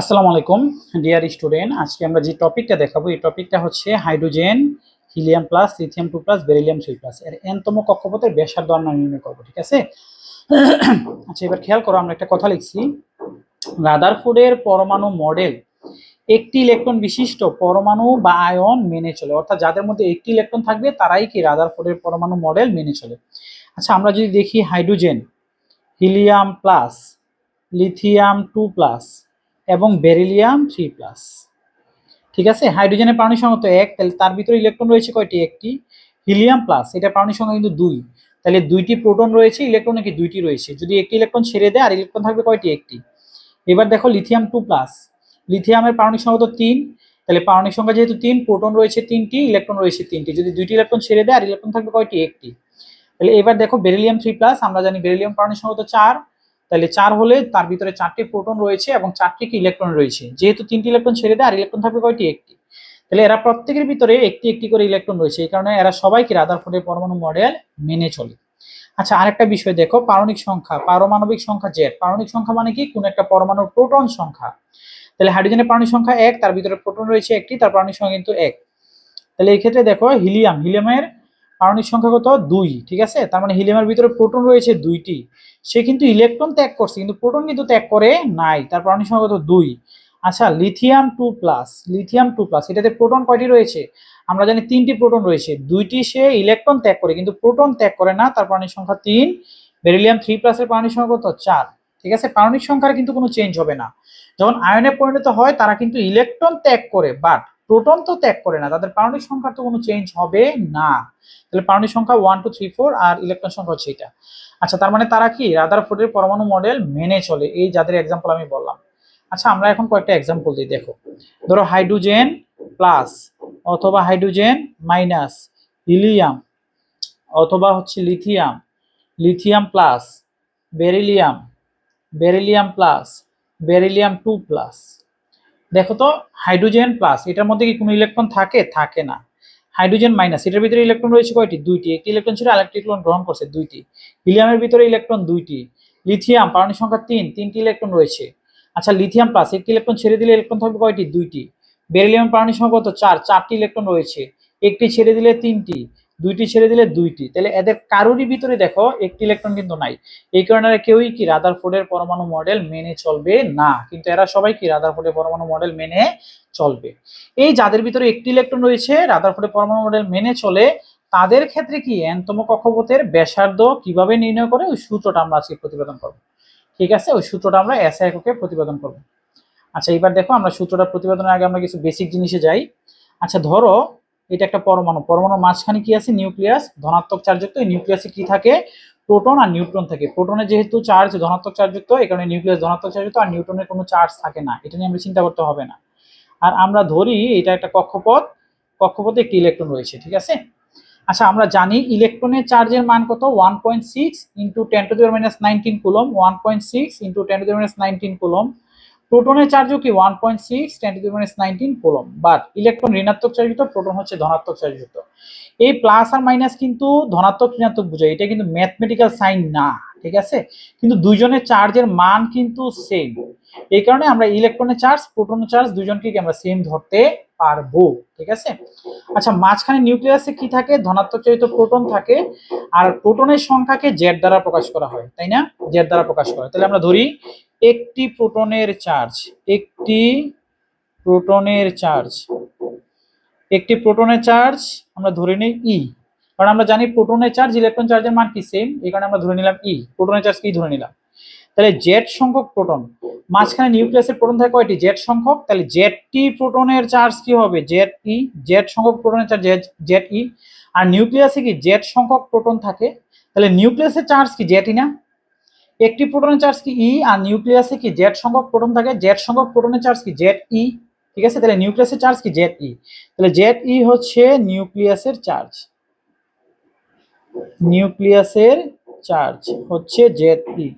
আসসালামু আলাইকুম, dear student. আজকে আমরা যে টপিকটা দেখাবো, এই টপিকটা হচ্ছে hydrogen, helium plus, lithium two plus, beryllium three plus. এর এনতম কক্ষপথের ব্যাসার্ধ আমরা নির্ণয় করব, ঠিক আছে? আচ্ছা এবার খেয়াল করো, আমরা একটা কথা লিখছি। রাদারফোর্ডের পরমাণু মডেল একটি ইলেকট্রন বিশিষ্ট পরমাণু বা আয়ন মেনে চলে। অর্থাৎ যাদের মধ্যে একটি ইলেকট্রন থাকবে, তারাই কি রাদার রাদারফোর্ডের পরমাণু মডেল মেনে চলে। আচ্ছা আমরা যদি দেখি hydrogen, helium plus, lithium two plus এবং বেরিলিয়াম থ্রি প্লাস ঠিক আছে? হাইড্রোজেনের পারমাণবিক সংখ্যা তো এক, তাহলে তার ভিতরে ইলেকট্রন রয়েছে কয়টি? একটি। হিলিয়াম প্লাস এটা পারমাণবিক সংখ্যা কিন্তু দুই। তাহলে দুইটি প্রোটন রয়েছে ইলেকট্রন নাকি দুইটি রয়েছে? যদি একটি ইলেকট্রন ছেড়ে দেয়, আর ইলেকট্রন থাকবে কয়টি? একটি। এবার দেখো লিথিয়াম টু প্লাস লিথিয়ামের পারমাণবিক সংখ্যা তো তিন, তাহলে পারমাণবিক সংখ্যা যেহেতু তিন প্রোটন রয়েছে তিনটি ইলেকট্রন রয়েছে তিনটি। যদি দুইটি ইলেকট্রন ছেড়ে দেয়, আর ইলেকট্রন থাকবে কয়টি? একটি। তাহলে এবার দেখো বেরিলিয়াম থ্রি প্লাস আমরা জানি বেরিলিয়াম পারমাণবিক সংখ্যা তো চার তাহলে চার হলে তার ভিতরে চারটি প্রোটন রয়েছে এবং চারটি কি ইলেকট্রন রয়েছে? যেহেতু তিনটি ইলেকট্রন ছেড়ে দেয়, আর ইলেকট্রন থাকবে কয়টি? একটি। তাহলে এরা প্রত্যেকের ভিতরে একটি একটি করে ইলেকট্রন রয়েছে, এই কারণে এরা সবাই কি রাদারফোর্ডের পরমাণু মডেল মেনে চলে। আচ্ছা আরেকটা বিষয় দেখো, পারমাণবিক সংখ্যা পারমাণবিক সংখ্যা জেড। পারমাণবিক সংখ্যা মানে কি? কোন একটা পরমাণুর প্রোটন সংখ্যা। তাহলে হাইড্রোজেনের পারমাণবিক সংখ্যা এক, তার ভিতরে প্রোটন রয়েছে একটি, তার পারমাণবিক সংখ্যা কিন্তু এক। তাহলে এই ক্ষেত্রে দেখো হিলিয়াম, হিলিয়ামের পারমাণবিক সংখ্যা কত? দুই, ঠিক আছে? তার মানে হিলিয়ামের ভিতরে প্রোটন রয়েছে দুইটি। সে কিন্তু ইলেকট্রন ত্যাগ করছে, কিন্তু প্রোটন কিন্তু ত্যাগ করে নাই। তার পারমাণবিক সংখ্যা কত? দুই। আচ্ছা lithium two plus lithium two plus এটাতে প্রোটন কয়টি রয়েছে? আমরা জানি তিনটি প্রোটন রয়েছে। দুইটি সে ইলেকট্রন ত্যাগ করে, কিন্তু প্রোটন ত্যাগ করে না। তার পারমাণবিক সংখ্যা তিন। বেরিলিয়াম থ্রি প্লাসের পারমাণবিক সংখ্যা কত? চার। ঠিক আছে? পারমাণবিক সংখ্যার কিন্তু কোনো চেঞ্জ হবে না। যখন আয়নে পরিণত হয়, তারা কিন্তু ইলেকট্রন ত্যাগ করে বাট প্রোটন তো ত্যাগ করে না, তাদের পারমাণবিক সংখ্যার তো কোনো চেঞ্জ হবে না। তাহলে পারমাণবিক সংখ্যা ওয়ান টু থ্রি ফোর আর ইলেকট্রন সংখ্যা হচ্ছে এটা। আচ্ছা তার মানে তারা কি? রাদারফোর্ডের পরমাণু মডেল মেনে চলে। এই যাদের এক্সাম্পল আমি বললাম। আচ্ছা আমরা এখন কয়েকটা এক্সাম্পল দিই, দেখো। ধরো হাইড্রোজেন প্লাস অথবা হাইড্রোজেন মাইনাস হিলিয়াম অথবা হচ্ছে lithium lithium plus beryllium beryllium plus beryllium two plus দেখো তো হাইড্রোজেন প্লাস এটার মধ্যে কি কোনো ইলেকট্রন থাকে? থাকে না। হাইড্রোজেন মাইনাস এটার ভিতরে ইলেকট্রন রয়েছে কয়টি? দুইটি। একটি ইলেকট্রন ছিল, আরেকটি ইলেকট্রন গ্রহণ করছে, দুইটি। হিলিয়ামের ভিতরে ইলেকট্রন দুইটি। লিথিয়াম পারমাণবিক সংখ্যা তিন, তিনটি ইলেকট্রন রয়েছে। আচ্ছা লিথিয়াম প্লাস একটি ইলেকট্রন ছেড়ে দিলে ইলেকট্রন থাকবে কয়টি? দুইটি। বেরিলিয়াম পারমাণবিক সংখ্যা কত? চার, চারটি ইলেকট্রন রয়েছে। একটি ছেড়ে দিলে তিনটি। দুইটি ছেড়ে দিলে দুইটি। তাহলে এদের কারোরই ভিতরে দেখো একটি ইলেকট্রন কিন্তু নাই। এই কারণে কেউই কি রাদার রাদারফোর্ডের পরমাণু মডেল মেনে চলবে না। কিন্তু এরা সবাই কি রাদার রাদারফোর্ডের পরমাণু মডেল মেনে চলবে। এই যাদের ভিতরে একটি ইলেকট্রন রয়েছে রাদার রাদারফোর্ডের পরমাণু মডেল মেনে চলে, তাদের ক্ষেত্রে কি এনতম কক্ষপথের ব্যাসার্ধ কীভাবে নির্ণয় করে? ওই সূত্রটা আমরা আজকে প্রতিবেদন করব। ঠিক আছে? ওই সূত্রটা আমরা এসআই এককে প্রতিবেদন করব। আচ্ছা এবার দেখো আমরা সূত্রটা প্রতিবেদনের আগে আমরা কিছু বেসিক জিনিসে যাই। আচ্ছা ধরো এটা একটা পরমাণু। পরমাণুর মাঝখানে কি আছে? নিউক্লিয়াস। ধনাত্মক চার্জযুক্ত এই নিউক্লিয়াসে কি থাকে? প্রোটন আর নিউট্রন থাকে। প্রোটনে যেহেতু চার্জ ধনাত্মক চার্জযুক্ত এই কারণে নিউক্লিয়াস ধনাত্মক চার্জযুক্ত আর নিউট্রনের কোনো চার্জ থাকে না। এটা নিয়ে আমরা চিন্তা করতে হবে না। আর আমরা ধরি, এটা একটা কক্ষপথ। কক্ষপথে একটি ইলেকট্রন রয়েছে, ঠিক আছে? আচ্ছা আমরা জানি ইলেকট্রনের চার্জের মান কত? One point six into ten to minus nineteen coulomb one point six into ten to minus nineteen coulomb প্রোটনের চার্জও কি? One point six ten to minus nineteen coulomb but electron ঋণাত্মক চার্জযুক্ত প্রোটন হচ্ছে ধনাত্মক চার্জযুক্ত এই প্লাস আর মাইনাস কিন্তু ধনাত্মক ঋণাত্মক বোঝায়। এটা কিন্তু ম্যাথমেটিক্যাল সাইন না, ঠিক আছে? কিন্তু দুইজনের চার্জের মান কিন্তু সেম এই কারণে আমরা ইলেকট্রনের চার্জ প্রোটনের চার্জ দুজনকে আমরা সেম ধরতে পারব, ঠিক আছে? আচ্ছা মাঝখানে নিউক্লিয়াসে কি থাকে? ধনাত্মক চালিত প্রোটন থাকে। আর প্রোটনের সংখ্যাকে জেড দ্বারা প্রকাশ করা হয়, তাই না? জেড দ্বারা প্রকাশ করা হয়। তাহলে আমরা ধরি একটি প্রোটনের চার্জ, একটি প্রোটনের চার্জ, একটি প্রোটনের চার্জ আমরা ধরে নিই ই কারণ আমরা জানি প্রোটনের চার্জ ইলেকট্রন চার্জের মান কি সেম এই কারণে আমরা ধরে নিলাম ই প্রোটনের চার্জ কি ধরে নিলাম? তাহলে জেড সংখ্যক প্রোটন, মাঝখানে নিউক্লিয়াসের প্রোটন থাকে কয়টি? জেড সংখ্যক, তাহলে জেড টি প্রোটনের চার্জ কি হবে? জেড ই জেড সংখ্যক প্রোটনের চার্জ জেড ই আর নিউক্লিয়াসে কি জেড সংখ্যক প্রোটন থাকে? তাহলে নিউক্লিয়াসের চার্জ কি? জেড ই না? একটি প্রোটনের চার্জ কি ই আর নিউক্লিয়াসে কি জেড সংখ্যক প্রোটন থাকে? জেড সংখ্যক প্রোটনের চার্জ কি জেড ই ঠিক আছে? তাহলে নিউক্লিয়াসের চার্জ কি জেড ই তাহলে জেড ই হচ্ছে নিউক্লিয়াসের চার্জ নিউক্লিয়াসের চার্জ হচ্ছে জেড ই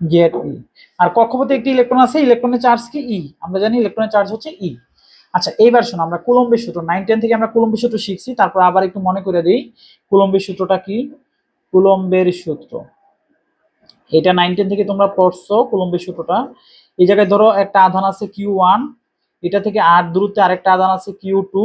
জেড ই আর কক্ষপথে একটি ইলেকট্রন আছে ইলেকট্রনের চার্জ কি ই আমরা জানি ইলেকট্রনের চার্জ হচ্ছে ই আচ্ছা এইবার শোনো, আমরা কুলম্বের সূত্র নাইন টেন থেকে আমরা কুলম্বের সূত্র শিখছি, তারপর আবার একটু মনে করে দিই কুলম্বের সূত্রটা কি? কুলম্বের সূত্র। এটা নাইন টেন থেকে তোমরা পড়ছো কুলম্বের সূত্রটা। এই জায়গায় ধরো একটা আধান আছে কিউ ওয়ান এটা থেকে আর দূরত্বে আরেকটা আধান আছে কিউ টু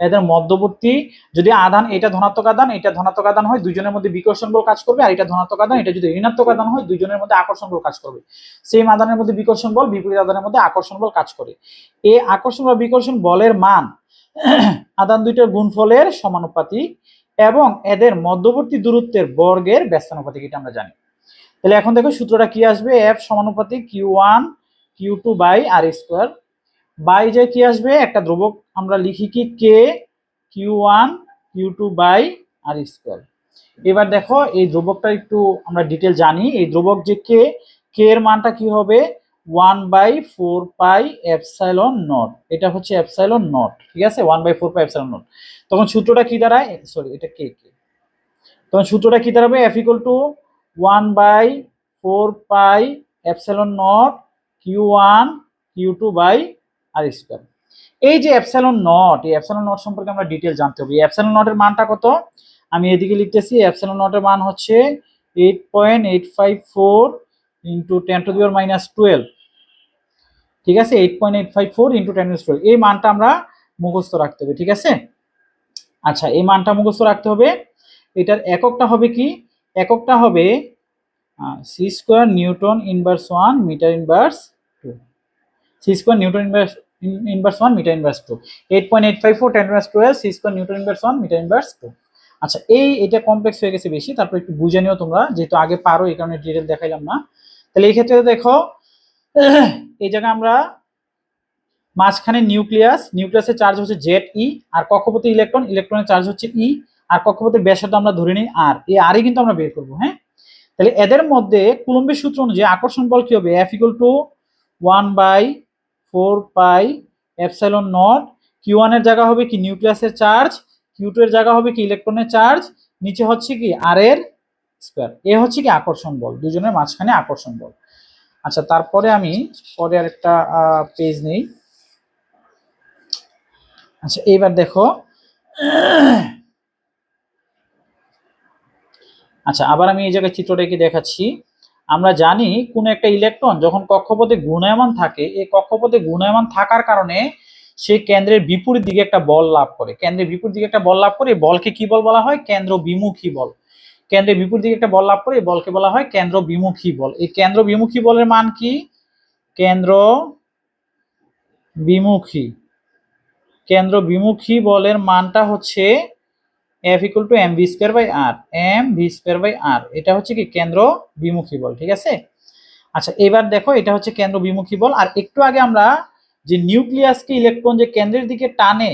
এদের মধ্যবর্তী, যদি আধান এটা ধনাত্মক আধান, এটা ধনাত্মক আধান হয় দুজনের মধ্যে বিকর্ষণ বল কাজ করবে, আর এটা ধনাত্মক আধান, এটা যদি ঋণাত্মক আধান হয় দুজনের মধ্যে আকর্ষণ বল কাজ করবে। সেম আধানের মধ্যে বিকর্ষণ বল, বিপরীত আধানের মধ্যে আকর্ষণ বল কাজ করে। এই আকর্ষণ বা বিকর্ষণ বলের মান আধান দুইটার গুণফলের সমানুপাতিক এবং এদের মধ্যবর্তী দূরত্বের বর্গের ব্যস্তানুপাতিক, এটা আমরা জানি। তাহলে এখন দেখো সূত্রটা কি আসবে? এফ সমানুপাতিক Q one Q two by R square by যে কি আসবে? একটা ধ্রুবক। আমরা লিখি কি? K Q one Q two by R square এবার দেখো এই ধ্রুবকটা একটু আমরা ডিটেল জানি। এই ধ্রুবক যে কে কে এর মানটা কি হবে? One by four pi epsilon nought এটা হচ্ছে এপসাইলন নট ঠিক আছে? One by four pi epsilon nought তখন সূত্রটা কি দাঁড়ায়? সরি এটা কে কে তখন সূত্রটা কি দাঁড়াবে? F equal to one by four pi epsilon naught Q one Q two by R square. এই যে অ্যাপসালন নট, এই অ্যাপসালন নট সম্পর্কে আমরা ডিটেল জানতে হবে। অ্যাপসালন নটের মানটা কত? আমি এদিকে লিখতেছি অ্যাপসালন নটের মান হচ্ছে eight point eight five four into ten to the power minus twelve. ঠিক আছে? Eight point eight five four into ten twelve. এই মানটা আমরা মুখস্থ রাখতে হবে, ঠিক আছে? আচ্ছা এই মানটা মুখস্থ রাখতে হবে। এটার এককটা হবে কি? এককটা হবে C square newton inverse one metre inverse two C square newton inverse inverse one metre inverse two eight point eight five four ten inverse twelve C square newton inverse one metre inverse two আচ্ছা এই এটা complex হয়ে গেছে বেশি, তারপর একটু বুঝে নিও তোমরা, যেহেতু আগে পারো, এই কারণে ডিটেল দেখাইলাম না। তাহলে এই ক্ষেত্রে দেখো, এই জায়গায় আমরা মাঝখানে নিউক্লিয়াস নিউক্লিয়াসের চার্জ হচ্ছে জেড ই আর কক্ষপথে ইলেকট্রন ইলেকট্রনের চার্জ হচ্ছে ই আর কক্ষপথের ব্যাসার্ধ আমরা ধরে নিই আর এই আরই কিন্তু আমরা বের করব হ্যাঁ? তাহলে এদের মধ্যে কুলম্বের সূত্র অনুযায়ী আকর্ষণ বল কি হবে? F equal to one by four pi epsilon nought Q ওয়ানের জায়গা হবে কি? নিউক্লিয়াসের চার্জ কিউ টু এর জায়গা হবে কি? ইলেকট্রনের চার্জ নিচে হচ্ছে কি? আর এর স্কোয়ার এ হচ্ছে কি? আকর্ষণ বল। দুজনের মাঝখানে আকর্ষণ বল। আচ্ছা তারপরে আমি পরে আর একটা পেজ নেই। আচ্ছা এইবার দেখো। আচ্ছা আবার আমি এই জায়গায় চিত্রটা কি দেখাচ্ছি। আমরা জানি কোন একটা ইলেকট্রন যখন কক্ষপথে ঘূর্ণায়মান থাকে, এই কক্ষপথে ঘূর্ণায়মান থাকার কারণে সে কেন্দ্রের বিপরীত দিকে একটা বল লাভ করে। কেন্দ্রের বিপরীত দিকে একটা বল লাভ করে বলকে কি বল বলা হয়? কেন্দ্র বিমুখী বল। কেন্দ্রের বিপরীত দিকে একটা বল লাভ করে বলকে বলা হয় কেন্দ্র বিমুখী বল। এই কেন্দ্র বিমুখী বলের মান কি? কেন্দ্র বিমুখী কেন্দ্র বিমুখী বলের মানটা হচ্ছে F equal to M V square by R M V square by R এটা হচ্ছে কি কেন্দ্র বিমুখী বল, ঠিক আছে? আচ্ছা এবার দেখো এটা হচ্ছে কেন্দ্র বিমুখী বল, আর একটু আগে আমরা যে নিউক্লিয়াসকে ইলেকট্রন যে কেন্দ্রের দিকে টানে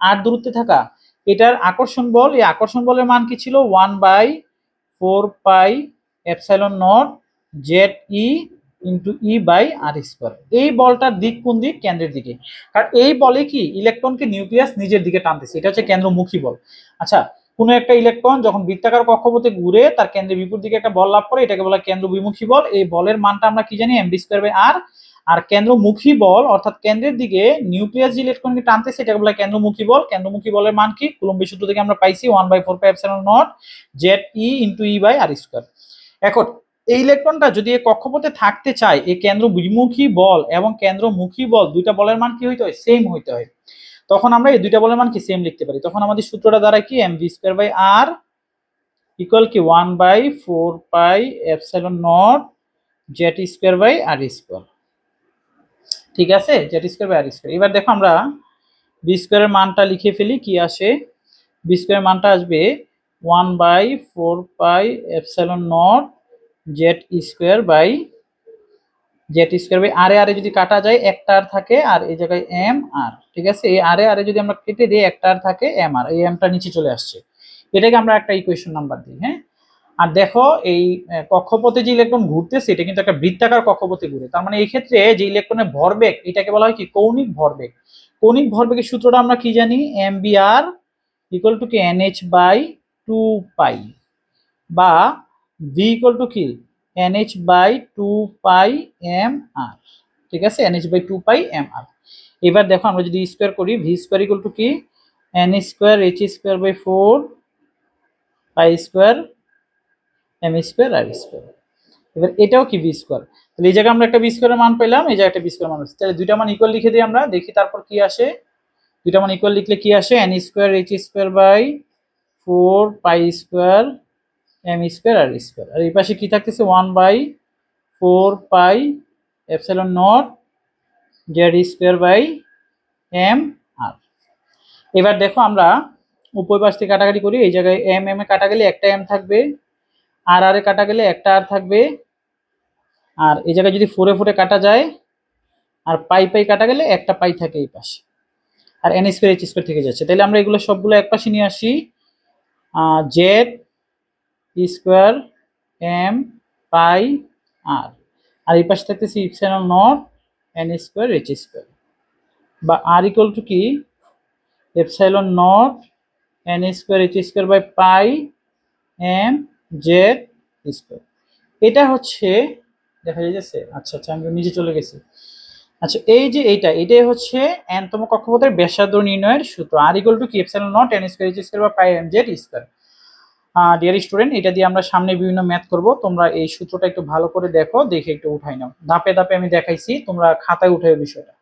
আর দূরত্বে থাকা, এটার আকর্ষণ বল, এই আকর্ষণ বলের মান কি ছিল? One by four pi epsilon nought Z E into E by R square এই বলটার দিক কোন দিক? কেন্দ্রের দিকে। কারণ এই বলে কি ইলেকট্রনকে নিউক্লিয়াস নিজের দিকে টানতেছে। এটা হচ্ছে কেন্দ্রমুখী বল। আচ্ছা কোনো একটা ইলেকট্রন যখন বৃত্তাকার কক্ষপথে ঘুরে তার কেন্দ্রের বিপরীত দিকে একটা বল লাভ করে, এটাকে বলা কেন্দ্র বিমুখী বল। এই বলের মানটা আমরা কি জানি? M B square by R আর কেন্দ্রমুখী বল, অর্থাৎ কেন্দ্রের দিকে নিউক্লিয়াস যে ইলেকট্রনকে টানতেছে, এটাকে বলা কেন্দ্রমুখী বল। কেন্দ্রমুখী বলের মান কি? কুলম্বী সূত্র থেকে আমরা পাইছি one by four pi epsilon nought Z E into E by R square এখন এই ইলেকট্রনটা যদি এই কক্ষপথে থাকতে চায় এই কেন্দ্র বিমুখী বল এবং কেন্দ্রমুখী বল দুইটা বলের মান কি হইতে হয়? সেম হইতে হয়। তখন আমরা এই দুইটা বলের মান কি সেম লিখতে পারি? তখন আমাদের সূত্রটা দ্বারা কি? M V square by R equal কি one by four pi epsilon nought Z square by R square ঠিক আছে? Z square by R square এবার দেখো আমরা বি স্কোয়ারের মানটা লিখে ফেলি, কি আসে? বি স্কোয়ারের মানটা আসবে one by four pi epsilon nought Z square by, Z square by আরে আরে যদি কাটা যায়, একটা আর থাকে, আর এই জায়গায় এম আর, ঠিক আছে? এই আরে আরে যদি আমরা কেটে দিই, একটা আর থাকে, এম আর, এই এমটা নিচে চলে আসছে। এটাকে আমরা একটা ইকুয়েশন নাম্বার দিই হ্যাঁ? আর দেখো, এই কক্ষপথে যে ইলেকট্রন ঘুরতেছে, এটা কিন্তু একটা বৃত্তাকার কক্ষপথে ঘুরে। তার মানে এই ক্ষেত্রে যে ইলেকট্রনের ভরবেগ, এটাকে বলা হয় কি? কৌণিক ভরবেগ। কৌণিক ভরবেগের সূত্রটা আমরা কি জানি? M B R equal to কি এন বাই টু পাই বা ভি ইকুয়াল টু কি N H by two pi M R ঠিক আছে? N H by two pi M R এবার দেখো আমরা যদি স্কোয়ার করি ভি স্কোয়ার ইকুয়াল টু কি? N square H square by four pi square M square R square এবার এটাও কি বি স্কোয়ার তাহলে এই জায়গায় আমরা একটা বি স্কোয়ারের মান পেলাম, এই জায়গায় একটা বি স্কোয়ার মান আছে তাহলে দুইটা মান ইকুয়াল লিখে দিই আমরা, দেখি তারপর কি আসে। দুইটা মান ইকুয়াল লিখলে কি আসে? N square H square by four pi square M square R square আর এই পাশে কি থাকতেছে? One by four pi epsilon nought Z square by M R এবার দেখো আমরা উপর পাশ থেকে কাটাকাটি করি। এই জায়গায় এম এম এ কাটা গেলে একটা এম থাকবে। আর আর এ কাটা গেলে একটা আর থাকবে। আর এই জায়গায় যদি ফোরে ফোরে কাটা যায়, আর পাই পাই কাটা গেলে একটা পাই থাকে এই পাশে। আর এন স্কোয়ার এইচ স্কোয়ার থেকে যাচ্ছে। তাহলে আমরা এগুলো সবগুলো এক পাশে নিয়ে আসি। Z square M pi R. আর এই পাশে থাকতেছে epsilon nought N square H square. বা আর ইকুয়াল টু কি? Epsilon nought N square H square by pi M Z square. এটা হচ্ছে, দেখা যাচ্ছে আচ্ছা আচ্ছা আমি নিজে চলে গেছি। আচ্ছা এই যে এইটা, এটাই হচ্ছে এনতম কক্ষপথের ব্যাসার্ধ নির্ণয়ের সূত্র। আর ইকুয়াল টু কি? Epsilon nought N square H square বা pi M Z square. Dear student এটা দিয়ে আমরা সামনে বিভিন্ন ম্যাথ করব। তোমরা এই সূত্রটা একটু ভালো করে দেখো, দেখে একটু উঠাই নাও। ধাপে ধাপে আমি দেখাইছি, তোমরা খাতায় উঠাই বিষয়টা।